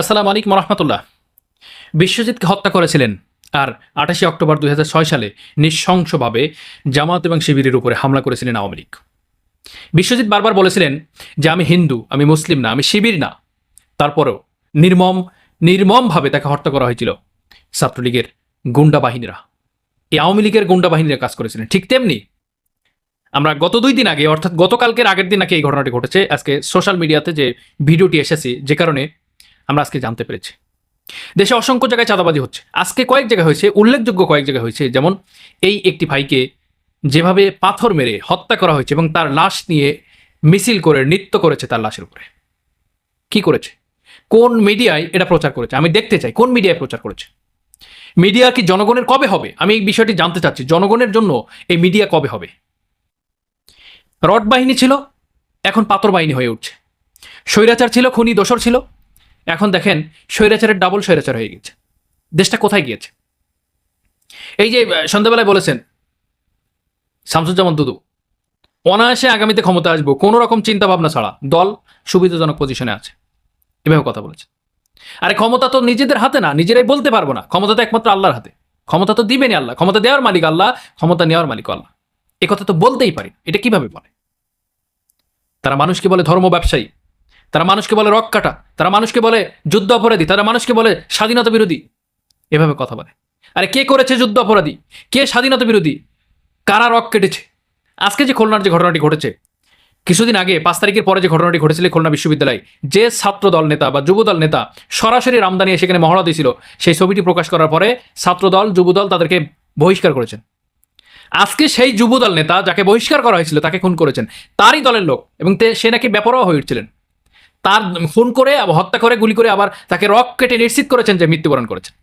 আসসালামু আলাইকুম রহমতুল্লাহ। বিশ্বজিৎকে হত্যা করেছিলেন আর আঠাশে অক্টোবর দুই হাজার ছয় সালে নিঃশংসভাবে জামাত এবং শিবিরের উপরে হামলা করেছিলেন আওয়ামী লীগ। বিশ্বজিৎ বারবার বলেছিলেন যে, আমি হিন্দু, আমি মুসলিম না, আমি শিবির না। তারপরেও নির্মম, নির্মমভাবে তাকে হত্যা করা হয়েছিল ছাত্রলীগের গুন্ডা বাহিনীরা এই আওয়ামী লীগের গুন্ডা বাহিনীরা কাজ করেছিলেন। ঠিক তেমনি আমরা গত দুই দিন আগে, অর্থাৎ গতকালকের আগের দিন নাকি এই ঘটনাটি ঘটেছে, আজকে সোশ্যাল মিডিয়াতে যে ভিডিওটি এসেছে, যে কারণে আমরা আজকে জানতে পেরেছি। দেশে অসংখ্য জায়গায় চাঁদাবাজি হচ্ছে। আজকে কয়েক জায়গায় হয়েছে, উল্লেখযোগ্য কয়েক জায়গায় হয়েছে, যেমন এই একটি ভাইকে যেভাবে পাথর মেরে হত্যা করা হয়েছে এবং তার লাশ নিয়ে মিছিল করে, নৃত্য করেছে তার লাশের উপরে। কি করেছে? কোন মিডিয়ায় এটা প্রচার করেছে? আমি দেখতে চাই, কোন মিডিয়ায় প্রচার করেছে? মিডিয়া কি জনগণের কবে হবে? আমি এই বিষয়টি জানতে চাচ্ছি, জনগণের জন্য এই মিডিয়া কবে হবে? রড বাহিনী ছিল, এখন পাথর বাহিনী হয়ে উঠছে। স্বৈরাচার ছিল, খুনি, দোসর ছিল এখন দেখেন স্বৈরাচারের ডাবল স্বৈরাচার হয়ে গেছে দেশটা কোথায় গিয়েছে? এই যে সন্ধ্যাবেলায় বলেছেন শামসুজ্জামান দুদু, অনায়াসে আগামীতে ক্ষমতা আসব, কোনো রকম চিন্তা ভাবনা ছাড়া দল সুবিধাজনক পজিশনে আছে। এভাবে কথা বলেছে আরে ক্ষমতা তো নিজেদের হাতে না, নিজেরাই বলতে পারব না। ক্ষমতা তো একমাত্র আল্লাহর হাতে। ক্ষমতা তো দিবেনি আল্লাহ। ক্ষমতা দেওয়ার মালিক আল্লাহ, ক্ষমতা নেওয়ার মালিক আল্লাহ। এ কথা তো বলতেই পারি এটা কীভাবে বলে? তারা মানুষকে বলে ধর্ম ব্যবসায়ী। তারা মানুষকে বলে রক কাটা, তারা মানুষকে বলে যুদ্ধ অপরাধী, তারা মানুষকে বলে স্বাধীনতা বিরোধী। এভাবে কথা বলে। আরে কে করেছে যুদ্ধ অপরাধী? কে স্বাধীনতা বিরোধী? কারা রক কেটেছে? আজকে যে খুলনার যে ঘটনাটি ঘটেছে, কিছুদিন আগে, পাঁচ তারিখের পরে যে ঘটনাটি ঘটেছিল খুলনা বিশ্ববিদ্যালয়ে, যে ছাত্র দল নেতা বা যুবদল নেতা সরাসরি রামদানি সেখানে মহড়া দিয়েছিল, সেই ছবিটি প্রকাশ করার পরে ছাত্রদল যুবদল তাদেরকে বহিষ্কার করেছেন। আজকে সেই যুবদল নেতা যাকে বহিষ্কার করা হয়েছিল, তাকে খুন করেছেন। তারই দলের লোক এবং সে নাকি বেপরোয়া হয়ে উঠছিলেন। তার খুন করে হত্যা করে, গুলি করে আবার তাকে রক কেটে নিশ্চিত করেছেন যে মৃত্যুবরণ করেছেন।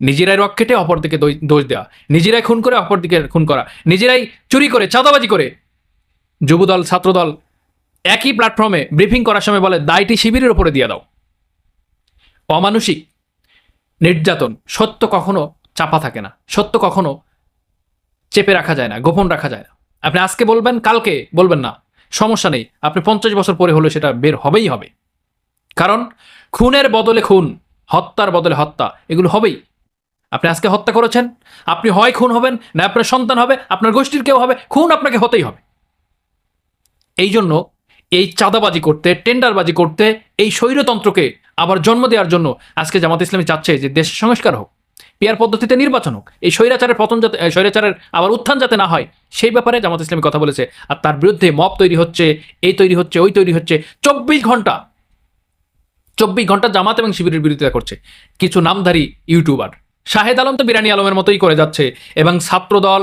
নিজেরাই রক কেটে অপরদিকে দোষ- দোষ দেওয়া নিজেরাই খুন করে, অপরদিকে খুন করা। নিজেরাই চুরি করে, চাঁদাবাজি করে। যুবদল, ছাত্রদল একই প্ল্যাটফর্মে ব্রিফিং করার সময় বলে, দায়টি শিবিরের উপরে দিয়ে দাও। অমানসিক, নির্যাতন সত্য কখনো চাপা থাকে না। সত্য কখনো চেপে রাখা যায় না, গোপন রাখা যায় না। আপনি আজকে বলবেন, কালকে বলবেন না। সমস্যা নেই। আপনি পঞ্চাশ বছর পরে হলে সেটা বের হবেই হবে। কারণ খুনের বদলে খুন, হত্যার বদলে হত্যা, এগুলো হবেই। আপনি আজকে হত্যা করেছেন, আপনি হয় খুন হবেন, না আপনার সন্তান হবে, আপনার গোষ্ঠীর কেউ হবে, খুন আপনাকে হতেই হবে। এই জন্য এই চাঁদাবাজি করতে, টেন্ডারবাজি করতে, এই স্বৈরতন্ত্রকে আবার জন্ম দেওয়ার জন্য আজকে জামাত ইসলামী চাচ্ছে যে দেশ সংস্কার হোক। পিয়ার পদ্ধতিতে নির্বাচন হোক। এই স্বৈরাচারের পতন যাতে স্বৈরাচারের আবার উত্থান যাতে না হয়, সেই ব্যাপারে জামাত ইসলামী কথা বলেছে। আর তার বিরুদ্ধে মব তৈরি হচ্ছে, এই তৈরি হচ্ছে, ওই তৈরি হচ্ছে। চব্বিশ ঘণ্টা চব্বিশ ঘণ্টা জামাত এবং শিবিরের বিরোধিতা করছে। কিছু নামধারী ইউটিউবার। শাহেদ আলম তো বিরানি আলমের মতোই করে যাচ্ছে এবং ছাত্রদল,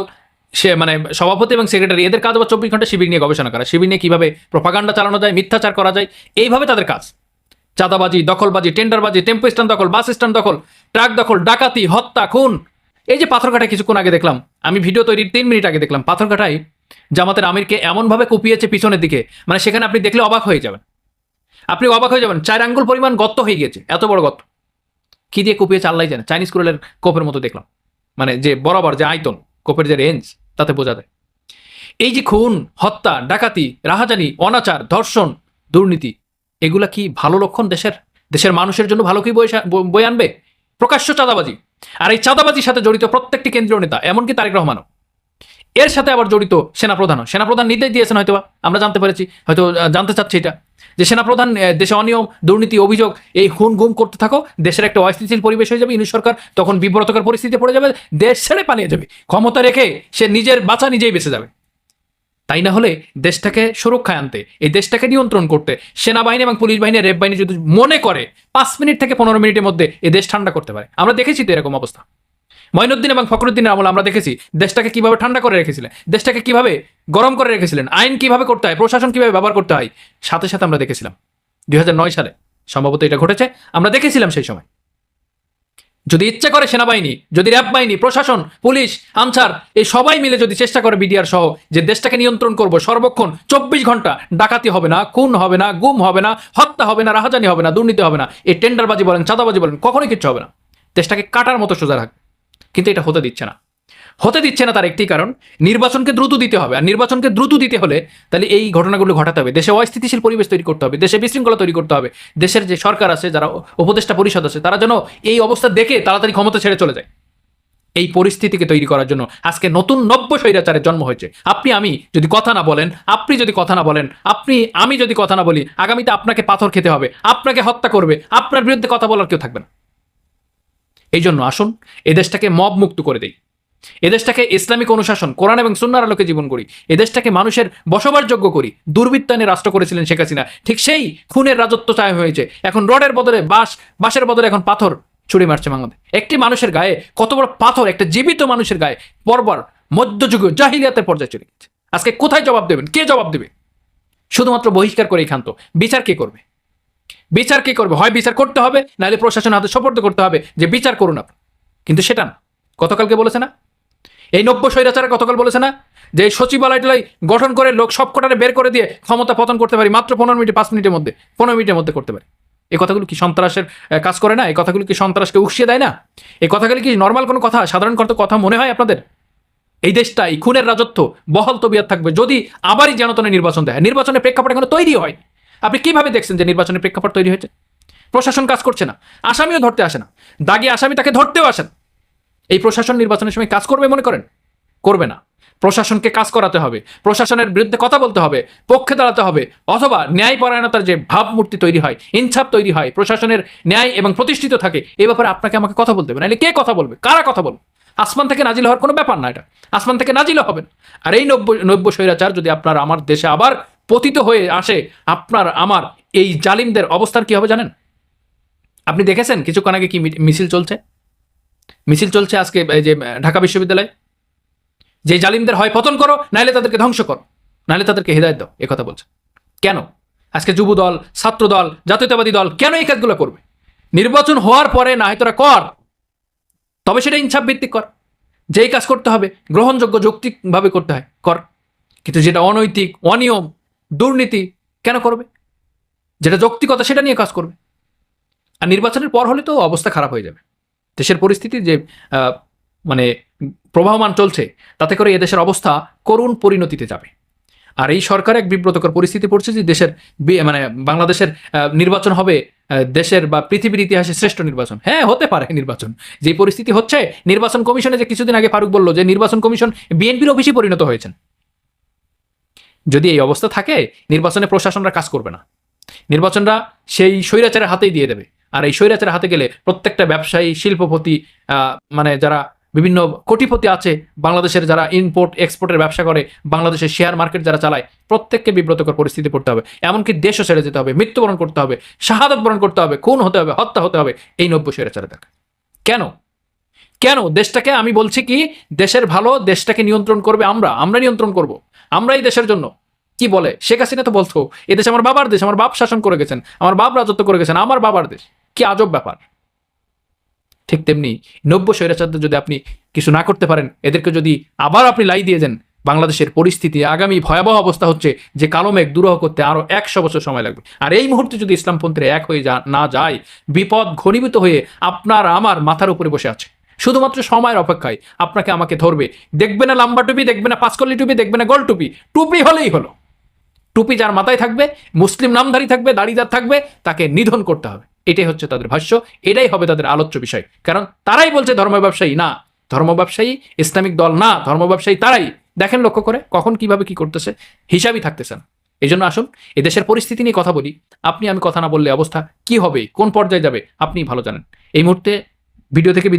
সে মানে সভাপতি এবং সেক্রেটারি, এদের কাজ আবার চব্বিশ ঘণ্টা শিবির নিয়ে গবেষণা করা, শিবির নিয়ে কীভাবে প্রপাগান্ডা চালানো যায়, মিথ্যাচার করা যায়, এইভাবে তাদের কাজ। চাঁদাবাজি, দখলবাজি, টেন্ডারবাজি, টেম্পো স্ট্যান্ড দখল, বাস স্ট্যান্ড দখল, ট্রাক দখল, ডাকাতি, হত্যা, খুন। এই যে পাথরঘাটায় কিছুক্ষণ আগে দেখলাম, আমি ভিডিও তৈরির তিন মিনিট আগে দেখলাম, পাথরঘাটায় জামাতের আমিরকে এমনভাবে কুপিয়েছে পিছনের দিকে মানে সেখানে আপনি দেখলে অবাক হয়ে যাবেন। আপনি অবাক হয়ে যাবেন, চার আঙ্গুল পরিমাণ গর্ত হয়ে গিয়েছে, এত বড় গর্ত। কি দিয়ে কুপিয়েছে আল্লাহ জানে, চাইনিজ কুড়েলের কোপের মতো দেখলাম মানে যে বরাবর যে আয়তন, কোপের যে রেঞ্জ তাতে বোঝা যায়। এই যে খুন, হত্যা, ডাকাতি, রাহাজানি, অনাচার, ধর্ষণ, দুর্নীতি এগুলা কি ভালো লক্ষণ দেশের? দেশের মানুষের জন্য ভালো কি বই আনবে? প্রকাশ্য চাঁদাবাজি। আর এই চাঁদাবাজির সাথে জড়িত প্রত্যেকটি কেন্দ্রীয় নেতা, এমনকি তারেক রহমানও। এর সাথে আবার জড়িত সেনাপ্রধানও। সেনাপ্রধান নির্দেশ দিয়েছেন হয়তো আমরা জানতে পেরেছি, হয়তো জানতে চাচ্ছি এটা। যে সেনাপ্রধান দেশে অনিয়ম, দুর্নীতি, অভিযোগ, এই খুন গুম করতে থাকো, দেশের একটা অস্থিতিশীল পরিবেশ হয়ে যাবে ইউনিট সরকার তখন বিব্রতকর পরিস্থিতি পড়ে যাবে, দেশ ছেড়ে পালিয়ে যাবে। ক্ষমতা রেখে সে নিজের বাঁচা নিজেই বেঁচে যাবে। তাই না হলে দেশটাকে সুরক্ষায় আনতে, এই দেশটাকে নিয়ন্ত্রণ করতে, সেনাবাহিনী এবং পুলিশ বাহিনী, রেপ বাহিনী যদি মনে করে, পাঁচ মিনিট থেকে পনেরো মিনিটের মধ্যে এই দেশ ঠান্ডা করতে পারে। আমরা দেখেছি তো এরকম অবস্থা। মঈনুদ্দিন এবং ফখরুদ্দিনের আমল আমরা দেখেছি, দেশটাকে কীভাবে ঠান্ডা করে রেখেছিলেন, দেশটাকে কীভাবে গরম করে রেখেছিলেন, আইন কীভাবে করতে হয়, প্রশাসন কীভাবে ব্যবহার করতে হয়, সাথে সাথে আমরা দেখেছিলাম। দুই হাজার নয় সালে সম্ভবত এটা ঘটেছে, আমরা দেখেছিলাম সেই সময়। যদি ইচ্ছে করে সেনাবাহিনী, যদি র্যাব বাহিনী, প্রশাসন, পুলিশ, আনসার, এই সবাই মিলে যদি চেষ্টা করে বিডিআর সহ যে দেশটাকে নিয়ন্ত্রণ করব সর্বক্ষণ চব্বিশ ঘণ্টা, ডাকাতি হবে না, খুন হবে না, গুম হবে না, হত্যা হবে না, রাহাজানি হবে না, দুর্নীতি হবে না, এই টেন্ডারবাজি বলেন, চাঁদাবাজি বলেন, কখনোই কিচ্ছু হবে না। দেশটাকে কাটার মতো সোজা রাখবে কিন্তু এটা হতে দিচ্ছে না। হতে দিচ্ছে না তার একটি কারণ, নির্বাচনকে দ্রুত দিতে হবে। আর নির্বাচনকে দ্রুত দিতে হলে তাহলে এই ঘটনাগুলো ঘটাতে হবে। দেশে অস্থিতিশীল পরিবেশ তৈরি করতে হবে, দেশে বিশৃঙ্খলা তৈরি করতে হবে, দেশের যে সরকার আছে, যারা উপদেষ্টা পরিষদ আছে, তারা যেন এই অবস্থা দেখে তাড়াতাড়ি ক্ষমতা ছেড়ে চলে যায়। এই পরিস্থিতিকে তৈরি করার জন্য আজকে নতুন নব্য স্বৈরাচারের জন্ম হয়েছে। আপনি, আমি যদি কথা না বলেন, আপনি যদি কথা না বলেন, আপনি, আমি যদি কথা না বলি, আগামীতে আপনাকে পাথর খেতে হবে, আপনাকে হত্যা করবে, আপনার বিরুদ্ধে কথা বলার কেউ থাকবে না। এই জন্য আসুন এদেশটাকে মব মুক্ত করে দেই। এদেশটাকে ইসলামিক অনুশাসন, কোরআন এবং সুন্নার আলোকে জীবন করি। এদেশটাকে মানুষের বসবাসযোগ্য করি। দুর্বৃত্তায়নে রাষ্ট্র করেছিলেন শেখ হাসিনা। ঠিক সেই খুনের রাজত্ব চায় হয়েছে। এখন রডের বদলে বাঁশ, বাঁশের বদলে এখন পাথর ছুড়ে মারছে বাংলাদেশ। একটি মানুষের গায়ে কত বড় পাথর, একটা জীবিত মানুষের গায়ে পরপর মধ্যযুগ জাহিলিয়াতের পর্যায়ে চলে গেছে। আজকে কোথায় জবাব দেবেন? কে জবাব দেবে? শুধুমাত্র বহিষ্কার করেই ক্ষান্ত। বিচার কে করবে? বিচার কে করবে? হয় বিচার করতে হবে, নাহলে প্রশাসন হাতে সপর্দ করতে হবে যে বিচার করুন আপনি। কিন্তু সেটা না। গতকালকে বলেছে না? এই নব্য স্বৈরাচারে গতকাল বলেছে না যে সচিবালয়টাই গঠন করে লোক সব কটারে বের করে দিয়ে ক্ষমতা পতন করতে পারি, মাত্র পনেরো মিনিট, পাঁচ মিনিটের মধ্যে, পনেরো মিনিটের মধ্যে করতে পারি। এই কথাগুলো কি সন্ত্রাসের কাজ করে না? এই কথাগুলো কি সন্ত্রাসকে উস্কিয়ে দেয় না? এই কথাগুলি কি নর্মাল কোনো কথা? সাধারণ কোনো কথা মনে হয় আপনাদের? এই দেশটা এই খুনের রাজত্ব, বহল তবিয়াত থাকবে। যদি আবারই জনতনে নির্বাচন দেয়, নির্বাচনের প্রেক্ষাপট এখনও তৈরি হয় আপনি কীভাবে দেখছেন যে নির্বাচনের প্রেক্ষাপট তৈরি হয়েছে? প্রশাসন কাজ করছে না। আসামিও ধরতে আসে না। দাগি আসামি তাকে ধরতেও আসে না। এই প্রশাসন নির্বাচনের সময় কাজ করবে মনে করেন? করবে না। প্রশাসনকে কাজ করাতে হবে, প্রশাসনের বিরুদ্ধে কথা বলতে হবে, পক্ষে দাঁড়াতে হবে, অথবা ন্যায়পরায়ণতার যে ভাবমূর্তি তৈরি হয় ইনসাফ তৈরি হয়, প্রশাসনের ন্যায় এবং প্রতিষ্ঠিত থাকে এই ব্যাপারে আপনাকে আমাকে কথা বলতে হবে। নাহলে কে কথা বলবে? কারা কথা বলবে? আসমান থেকে নাজিল হওয়ার কোনো ব্যাপার না এটা। আসমান থেকে নাজিল হবে না আর এই নব্য নব্য স্বৈরাচার যদি আপনার আমার দেশে আবার পতিত হয়ে আসে, আপনার, আমার এই জালিমদের অবস্থান কি হবে জানেন? আপনি দেখেছেন কিছুক্ষণ আগে কি মিছিল চলছে? মিছিল চলছে আজকে, এই যে, ঢাকা বিশ্ববিদ্যালয়। যে জালিমদের হয় পতন করো নাহলে তাদেরকে ধ্বংস করো। নাহলে তাদেরকে হৃদায়ত দাও কথা বলছে। কেন? আজকে যুব দল, ছাত্র দল, জাতীয়তাবাদী দল কেন এই কাজগুলো করবে? নির্বাচন হওয়ার পরে না হয় তোরা কর, তবে সেটা ইনসাফ ভিত্তিক কর। যেই কাজ করতে হবে, গ্রহণযোগ্য যৌক্তিকভাবে করতে হয়, কর। কিন্তু যেটা অনৈতিক, অনিয়ম, দুর্নীতি, কেন করবে? যেটা যৌক্তিকতা, সেটা নিয়ে কাজ করবে। আর নির্বাচনের পর হলে তো অবস্থা খারাপ হয়ে যাবে। দেশের পরিস্থিতি যে মানে প্রবাহমান চলছে, তাতে করে এদেশের অবস্থা করুণ পরিণতিতে যাবে। আর এই সরকার এক বিব্রতকর পরিস্থিতি পড়ছে যে, দেশের মানে বাংলাদেশের নির্বাচন হবে দেশের বা পৃথিবীর ইতিহাসে শ্রেষ্ঠ নির্বাচন। হ্যাঁ হতে পারে নির্বাচন। যে পরিস্থিতি হচ্ছে, নির্বাচন কমিশনে যে কিছুদিন আগে ফারুক বলল যে, নির্বাচন কমিশন বিএনপির অফিসে পরিণত হয়েছেন। যদি এই অবস্থা থাকে, নির্বাচনে প্রশাসনরা কাজ করবে না। নির্বাচনরা সেই স্বৈরাচারের হাতেই দিয়ে দেবে। আর এই স্বৈরাচারের হাতে গেলে প্রত্যেকটা ব্যবসায়ী, শিল্পপতি মানে যারা বিভিন্ন কোটিপতি আছে, বাংলাদেশের যারা ইম্পোর্ট এক্সপোর্টের ব্যবসা করে, বাংলাদেশের শেয়ার মার্কেট যারা চালায়, প্রত্যেককে বিব্রতকর পরিস্থিতি পড়তে হবে। এমনকি দেশও ছেড়ে যেতে হবে, মৃত্যুবরণ করতে হবে, শাহাদত বরণ করতে হবে, খুন হতে হবে, হত্যা হতে হবে, এই নব্য স্বৈরাচারের দেখা কেন? কেন? দেশটাকে আমি বলছি কি, দেশের ভালো দেশটাকে নিয়ন্ত্রণ করবে আমরা আমরা নিয়ন্ত্রণ করব, আমরাই দেশের জন্য। কি বলে? শেখ হাসিনা তো বলছো এদেশ আমার বাবার দেশ, আমার বাপ শাসন করে গেছেন, আমার বাপ রাজত্ব করে গেছেন, আমার বাবার দেশ। কি আজব ব্যাপার? ঠিক তেমনি নব্য স্বৈরাচারদের যদি আপনি কিছু না করতে পারেন, এদেরকে যদি আবার আপনি লাই দিয়ে দেন, বাংলাদেশের পরিস্থিতি, আগামী ভয়াবহ অবস্থা হচ্ছে যে কালো মেঘ দূরহ করতে আরও একশো বছর সময় লাগবে। আর এই মুহূর্তে যদি ইসলামপন্থীরা এক হয়ে যা না যায়, বিপদ ঘনীভূত হয়ে আপনার আমার মাথার উপরে বসে আছে। শুধুমাত্র সময়ের অপেক্ষায় আপনাকে আমাকে ধরবে। দেখবে না লাম্বা টুপি, দেখবে না পাঁচকল্লি টুপি, দেখবে না গোল টুপি। টুপি হলেই হলো। টুপি যার মাথায় থাকবে, মুসলিম নামধারী থাকবে, দাড়িদার থাকবে, তাকে নিধন করতে হবে। এটাই হচ্ছে তাদের ভাষ্য, এটাই হবে তাদের আলোচ্য বিষয়। কারণ তারাই বলছে ধর্ম ব্যবসায়ী, না। ধর্ম ব্যবসায়ী, ইসলামিক দল, না। ধর্ম ব্যবসায়ী তারাই। দেখেন লক্ষ্য করে, কখন কীভাবে কি করতেছে, হিসাবই থাকতেছে না। এই জন্য আসুন, এদেশের পরিস্থিতি নিয়ে কথা বলি। আপনি, আমি কথা না বললে অবস্থা কি হবে, কোন পর্যায়ে যাবে আপনি ভালো জানেন। এই মুহূর্তে ভিডিও থেকে